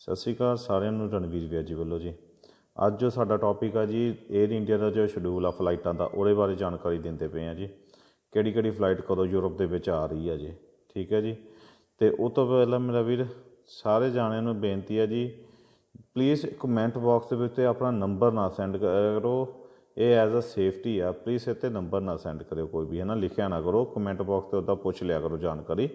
ਸਤਿ ਸ਼੍ਰੀ ਅਕਾਲ ਸਾਰਿਆਂ ਨੂੰ, ਰਣਵੀਰ ਵਿਆਜ ਜੀ ਵੱਲੋਂ ਜੀ। ਅੱਜ ਜੋ ਸਾਡਾ ਟੌਪਿਕ ਆ ਜੀ ਏਅਰ ਇੰਡੀਆ ਦਾ ਜੋ ਸ਼ਡਿਊਲ ਆ ਫਲਾਈਟਾਂ ਦਾ, ਉਹਦੇ ਬਾਰੇ ਜਾਣਕਾਰੀ ਦਿੰਦੇ ਪਏ ਆ ਜੀ। ਕਿਹੜੀ ਕਿਹੜੀ ਫਲਾਈਟ ਕਦੋਂ ਯੂਰਪ ਦੇ ਵਿੱਚ ਆ ਰਹੀ ਆ ਜੀ, ਠੀਕ ਹੈ ਜੀ? ਤੇ ਉਹ ਤੋਂ ਪਹਿਲਾਂ ਮੇਰਾ ਵੀਰ, ਸਾਰੇ ਜਾਣਿਆਂ ਨੂੰ ਬੇਨਤੀ ਆ ਜੀ ਪਲੀਜ਼ ਕਮੈਂਟ ਬਾਕਸ ਦੇ ਵਿੱਚ ਆਪਣਾ ਨੰਬਰ ਨਾ ਸੈਂਡ ਕਰੋ। ਇਹ ਐਜ਼ ਅ ਸੇਫਟੀ ਆ। ਪਲੀਜ਼ ਇੱਥੇ ਨੰਬਰ ਨਾ ਸੈਂਡ ਕਰਿਓ ਕੋਈ ਵੀ ਹੈ ਨਾ ਲਿਖਿਆ ਨਾ ਕਰੋ। ਕਮੈਂਟ ਬਾਕਸ ਤੇ ਉਹਦਾ ਪੁੱਛ ਲਿਆ ਕਰੋ ਜਾਣਕਾਰੀ।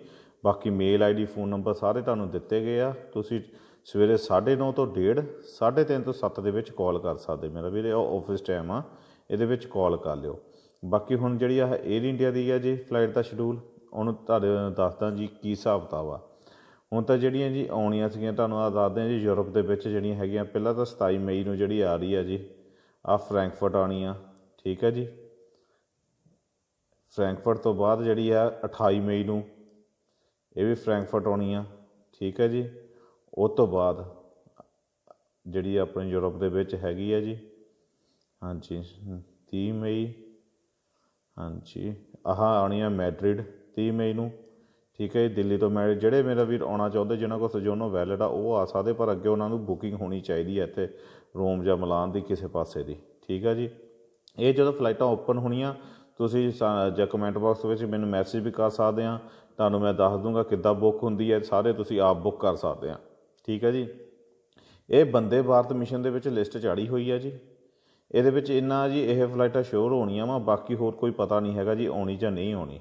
ਬਾਕੀ ਮੇਲ ਆਈਡੀ ਫੋਨ ਨੰਬਰ ਸਾਰੇ ਤੁਹਾਨੂੰ ਦਿੱਤੇ ਗਏ ਆ। ਤੁਸੀਂ ਸਵੇਰੇ 9:30 ਤੋਂ 1:30 3:30 ਤੋਂ 7 ਦੇ ਵਿੱਚ ਕਾਲ ਕਰ ਸਕਦੇ ਮੇਰਾ ਵੀਰੇ, ਉਹ ਆਫਿਸ ਟਾਈਮ ਆ। ਇਹਦੇ ਵਿੱਚ ਕਾਲ ਕਰ ਲਿਓ। ਬਾਕੀ ਹੁਣ ਜਿਹੜੀ ਆ 에ਅਰ ਇੰਡੀਆ ਦੀ ਆ ਜੀ ਫਲਾਈਟ ਦਾ ਸ਼ਡਿਊਲ ਉਹਨੂੰ ਤੁਹਾਨੂੰ ਦੱਸਦਾ ਜੀ ਕੀ ਹਿਸਾਬ ਕਿਤਾਬ ਆ। ਹੁਣ ਤਾਂ ਜਿਹੜੀਆਂ ਜੀ ਆਉਣੀਆਂ ਸੀਗੀਆਂ, ਤੁਹਾਨੂੰ ਆ ਦੱਸਦੇ ਹਾਂ ਜੀ, ਯੂਰਪ ਦੇ ਵਿੱਚ ਜਿਹੜੀਆਂ ਹੈਗੀਆਂ, ਪਹਿਲਾਂ ਤਾਂ 27 ਮਈ ਨੂੰ ਜਿਹੜੀ ਆ ਰਹੀ ਆ ਜੀ ਆ ਫਰੈਂਕਫਰਟ ਆਣੀ ਆ, ਠੀਕ ਹੈ ਜੀ। ਫਰੈਂਕਫਰਟ ਤੋਂ ਬਾਅਦ ਜਿਹੜੀ ਆ 28 ਮਈ ਨੂੰ ਇਹ ਵੀ ਫਰੈਂਕਫਰਟ ਆਉਣੀ ਆ, ਠੀਕ ਹੈ ਜੀ। ਉਹ ਤੋਂ ਬਾਅਦ ਜਿਹੜੀ ਆਪਣੇ ਯੂਰਪ ਦੇ ਵਿੱਚ ਹੈਗੀ ਆ ਜੀ। ਹਾਂਜੀ 30 ਮਈ, ਹਾਂਜੀ, ਆਹ ਆਉਣੀ ਆ ਮੈਡਰਿਡ 30 ਮਈ ਨੂੰ। ਠੀਕ ਹੈ ਜੀ, ਦਿੱਲੀ ਤੋਂ ਮੈਂ ਜਿਹੜੇ ਮੇਰਾ ਵੀਰ ਆਉਣਾ ਚਾਹੁੰਦੇ, ਜਿਨ੍ਹਾਂ ਕੋਲ ਸਜੋਨੋ ਵੈਲਿਡ ਆ, ਉਹ ਆ ਸਕਦੇ, ਪਰ ਅੱਗੇ ਉਹਨਾਂ ਨੂੰ ਬੁਕਿੰਗ ਹੋਣੀ ਚਾਹੀਦੀ ਹੈ ਇੱਥੇ ਰੋਮ ਜਾਂ ਮਿਲਾਨ ਦੀ ਕਿਸੇ ਪਾਸੇ ਦੀ। ਠੀਕ ਹੈ ਜੀ? ਇਹ ਜਦੋਂ ਫਲਾਈਟਾਂ ਓਪਨ ਹੋਣੀਆਂ, ਤੁਸੀਂ ਸਾ- ਜਾਂ ਕਮੈਂਟ ਬਾਕਸ ਵਿੱਚ ਮੈਨੂੰ ਮੈਸੇਜ ਵੀ ਕਰ ਸਕਦੇ ਆ ਤੁਹਾਨੂੰ ਮੈਂ ਦੱਸ ਦੂੰਗਾ ਕਿੱਦਾਂ ਬੁੱਕ ਹੁੰਦੀ ਹੈ, ਸਾਰੇ ਤੁਸੀਂ ਆਪ ਬੁੱਕ ਕਰ ਸਕਦੇ ਆ ਠੀਕ ਹੈ ਜੀ? ਇਹ ਬੰਦੇ ਭਾਰਤ ਮਿਸ਼ਨ ਦੇ ਵਿੱਚ ਲਿਸਟ ਚਾੜੀ ਹੋਈ ਹੈ ਜੀ। ਇਹਦੇ ਵਿੱਚ ਇੰਨਾ ਜੀ, ਇਹ ਫਲਾਈਟਾਂ ਸ਼ੋਰ ਹੋਣੀਆਂ ਵਾ, ਬਾਕੀ ਹੋਰ ਕੋਈ ਪਤਾ ਨਹੀਂ ਹੈਗਾ ਜੀ, ਆਉਣੀ ਜਾਂ ਨਹੀਂ ਆਉਣੀ।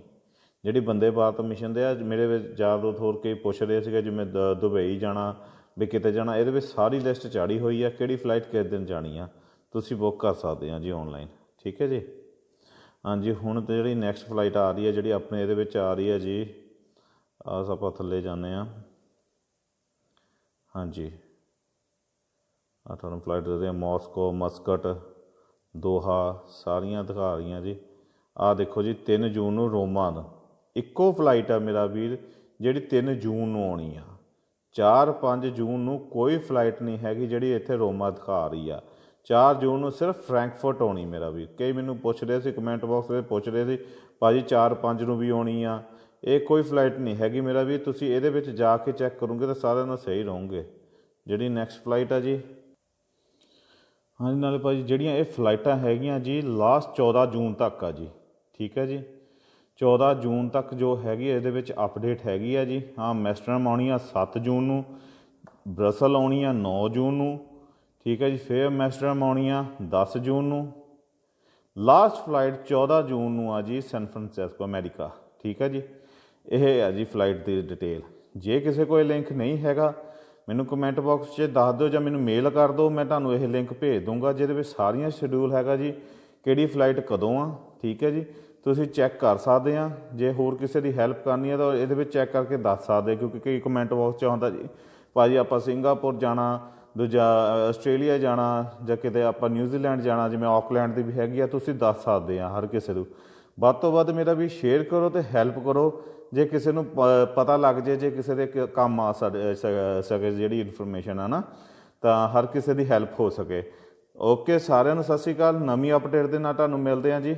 ਜਿਹੜੀ ਬੰਦੇ ਭਾਰਤ ਮਿਸ਼ਨ ਦੇ ਆ, ਮੇਰੇ ਵਿੱਚ ਯਾਰ ਦੋਸਤ ਹੋਰ ਕੋਈ ਪੁੱਛ ਰਹੇ ਸੀਗੇ, ਜਿਵੇਂ ਦ- ਦੁਬਈ ਜਾਣਾ, ਵੀ ਕਿਤੇ ਜਾਣਾ, ਇਹਦੇ ਵਿੱਚ ਸਾਰੀ ਲਿਸਟ ਚਾੜੀ ਹੋਈ ਆ, ਕਿਹੜੀ ਫਲਾਈਟ ਕਿਸ ਦਿਨ ਜਾਣੀ ਆ, ਤੁਸੀਂ ਬੁੱਕ ਕਰ ਸਕਦੇ ਆ ਜੀ ਆਨਲਾਈਨ ਠੀਕ ਹੈ ਜੀ? ਹਾਂਜੀ, ਹੁਣ ਤੇ ਜਿਹੜੀ ਨੈਕਸਟ ਫਲਾਈਟ ਆ ਰਹੀ ਹੈ ਜਿਹੜੀ ਆਪਣੇ ਇਹਦੇ ਵਿੱਚ ਆ ਰਹੀ ਹੈ ਜੀ ਆਸ ਆਪਾਂ ਥੱਲੇ ਜਾਂਦੇ ਆ। ਹਾਂਜੀ। ਆ ਤੁਹਾਨੂੰ ਫਲਾਈਟ ਦੇ ਆ, ਮਾਸਕੋ, ਮਸਕਟ, ਦੋਹਾ, ਸਾਰੀਆਂ ਦਿਖਾ ਰਹੀਆਂ ਜੀ। ਆ ਦੇਖੋ ਜੀ 3 ਜੂਨ ਨੂੰ ਰੋਮਾ ਦਾ ਇੱਕੋ ਫਲਾਈਟ ਆ ਮੇਰਾ ਵੀਰ, ਜਿਹੜੀ 3 ਜੂਨ ਨੂੰ ਆਉਣੀ ਆ। 4-5 ਜੂਨ ਨੂੰ ਕੋਈ ਫਲਾਈਟ ਨਹੀਂ ਹੈਗੀ ਜਿਹੜੀ ਇੱਥੇ ਰੋਮਾ ਦਿਖਾ ਰਹੀ ਆ। 4 ਜੂਨ ਨੂੰ ਸਿਰਫ ਫਰੈਂਕਫਰਟ ਆਉਣੀ ਮੇਰਾ ਵੀਰ। ਕਈ ਮੈਨੂੰ ਪੁੱਛ ਰਹੇ ਸੀ ਕਮੈਂਟ ਬਾਕਸ ਵਿੱਚ ਪੁੱਛ ਰਹੇ ਸੀ, ਭਾਜੀ 4-5 ਨੂੰ ਵੀ ਆਉਣੀ ਆ। ਇਹ ਕੋਈ ਫਲਾਈਟ ਨਹੀਂ ਹੈਗੀ ਮੇਰਾ ਵੀਰ, ਤੁਸੀਂ ਇਹਦੇ ਵਿੱਚ ਜਾ ਕੇ ਚੈੱਕ ਕਰੋਗੇ ਤਾਂ ਸਾਰਿਆਂ ਨਾਲ ਸਹੀ ਰਹੋਗੇ। ਜਿਹੜੀ ਨੈਕਸਟ ਫਲਾਈਟ ਆ ਜੀ। ਹਾਂਜੀ, ਨਾਲੇ ਭਾਜੀ, ਜਿਹੜੀਆਂ ਇਹ ਫਲਾਈਟਾਂ ਹੈਗੀਆਂ ਜੀ ਲਾਸਟ 14 ਜੂਨ ਤੱਕ ਆ ਜੀ। ਠੀਕ ਹੈ ਜੀ? 14 ਜੂਨ ਤੱਕ ਜੋ ਹੈਗੀ ਇਹਦੇ ਵਿੱਚ ਅਪਡੇਟ ਹੈਗੀ ਆ ਜੀ। ਹਾਂ ਮੈਸਟਰਮ ਆਉਣੀ ਆ 7 ਜੂਨ ਨੂੰ, ਬਰਸਲ ਆਉਣੀ ਆ 9 ਜੂਨ ਨੂੰ, ਠੀਕ ਹੈ ਜੀ, ਫਿਰ ਮੈਸਟਰਮ ਆਉਣੀ ਆ 10 ਜੂਨ ਨੂੰ। ਲਾਸਟ ਫਲਾਈਟ 14 ਜੂਨ ਨੂੰ ਆ ਜੀ ਸੈਨ ਫਰਾਂਸਿਸਕੋ ਅਮਰੀਕਾ ਠੀਕ ਹੈ ਜੀ। ਇਹ ਆ ਜੀ ਫਲਾਈਟ ਦੀ ਡਿਟੇਲ ਜੇ ਕਿਸੇ ਕੋਲ ਲਿੰਕ ਨਹੀਂ ਹੈਗਾ, ਮੈਨੂੰ ਕਮੈਂਟ ਬਾਕਸ 'ਚ ਦੱਸ ਦਿਓ ਜਾਂ ਮੈਨੂੰ ਮੇਲ ਕਰ ਦਿਓ, ਮੈਂ ਤੁਹਾਨੂੰ ਇਹ ਲਿੰਕ ਭੇਜ ਦੂੰਗਾ, ਜਿਹਦੇ ਵਿੱਚ ਸਾਰੀਆਂ ਸ਼ਡਿਊਲ ਹੈਗਾ ਜੀ, ਕਿਹੜੀ ਫਲਾਈਟ ਕਦੋਂ ਆ, ਠੀਕ ਹੈ ਜੀ। ਤੁਸੀਂ ਚੈੱਕ ਕਰ ਸਕਦੇ ਆ। ਜੇ ਹੋਰ ਕਿਸੇ ਦੀ ਹੈਲਪ ਕਰਨੀ ਹੈ ਤਾਂ ਇਹਦੇ ਵਿੱਚ ਚੈੱਕ ਕਰਕੇ ਦੱਸ ਸਕਦੇ ਕਿਉਂਕਿ ਕਈ ਕਮੈਂਟ ਬਾਕਸ 'ਚ ਆਉਂਦਾ ਜੀ, ਭਾਜੀ ਆਪਾਂ ਸਿੰਗਾਪੁਰ ਜਾਣਾ, ਦੂਜਾ ਆਸਟ੍ਰੇਲੀਆ ਜਾਣਾ, ਜਾਂ ਕਿਤੇ ਆਪਾਂ ਨਿਊਜ਼ੀਲੈਂਡ ਜਾਣਾ, ਜਿਵੇਂ ਆਕਲੈਂਡ ਦੀ ਵੀ ਹੈਗੀ ਆ, ਤੁਸੀਂ ਦੱਸ ਸਕਦੇ ਆ ਹਰ ਕਿਸੇ ਨੂੰ। ਵੱਧ ਤੋਂ ਵੱਧ ਮੇਰਾ ਵੀ ਸ਼ੇਅਰ ਕਰੋ ਤੇ ਹੈਲਪ ਕਰੋ। ਜੇ ਕਿਸੇ ਨੂੰ ਪਤਾ ਲੱਗ ਜੇ ਜੇ ਕਿਸੇ ਦੇ ਕ- ਕੰਮ ਆ ਸਕੇ ਜਿਹੜੀ ਇਨਫੋਰਮੇਸ਼ਨ ਆ ਨਾ, ਤਾਂ ਹਰ ਕਿਸੇ ਦੀ ਹੈਲਪ ਹੋ ਸਕੇ। ਓਕੇ ਸਾਰਿਆਂ ਨੂੰ ਸਤਿ ਸ਼੍ਰੀ ਅਕਾਲ। ਨਵੀਂ ਅਪਡੇਟ ਦੇ ਨਾਲ ਤੁਹਾਨੂੰ ਮਿਲਦੇ ਆ ਜੀ।